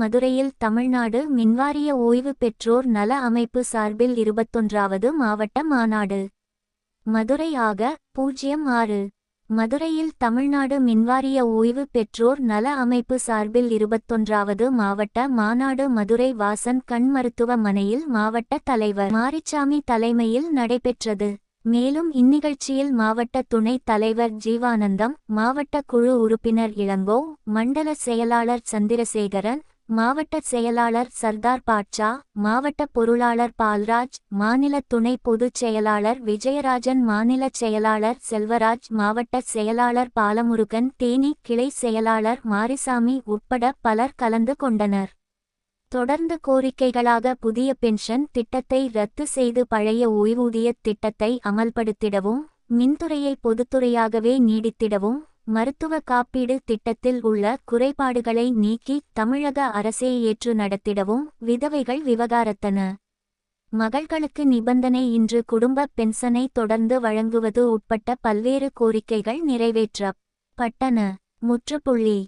மதுரையில் தமிழ்நாடு மின்வாரிய ஓய்வு பெற்றோர் நல அமைப்பு சார்பில் இருபத்தொன்றாவது மாவட்ட மாநாடு. மதுரை ஆக பூஜ்ஜியம் ஆறு. மதுரையில் தமிழ்நாடு மின்வாரிய ஓய்வு பெற்றோர் நல அமைப்பு சார்பில் இருபத்தொன்றாவது மாவட்ட மாநாடு மதுரை வாசன் கண் மருத்துவமனையில் மாவட்ட தலைவர் மாரிச்சாமி தலைமையில் நடைபெற்றது. மேலும் இந்நிகழ்ச்சியில் மாவட்ட துணைத் தலைவர் ஜீவானந்தம் மாவட்ட குழு உறுப்பினர் இளங்கோ மண்டல செயலாளர் சந்திரசேகரன் மாவட்ட செயலாளர் சர்தார் பாட்சா மாவட்ட பொருளாளர் பால்ராஜ் மாநில துணை பொதுச் செயலாளர் விஜயராஜன் மாநில செயலாளர் செல்வராஜ் மாவட்ட செயலாளர் பாலமுருகன் தேனி கிளை செயலாளர் மாரிசாமி உட்பட பலர் கலந்து கொண்டனர். தொடர்ந்து கோரிக்கைகளாக புதிய பென்ஷன் திட்டத்தை ரத்து செய்து பழைய ஓய்வூதியத் திட்டத்தை அமல்படுத்திடவும் மின்துறையை பொதுத்துறையாகவே நீடித்திடவும் மருத்துவ காப்பீடு திட்டத்தில் உள்ள குறைபாடுகளை நீக்கி தமிழக அரசே ஏற்று நடத்திடவும் விதவைகள் விவகாரத்தன. மகள்களுக்கு நிபந்தனை இன்று குடும்ப பென்ஷனை தொடர்ந்து வழங்குவது உட்பட்ட பல்வேறு கோரிக்கைகள் நிறைவேற்றப்பட்டன முற்றுப்புள்ளி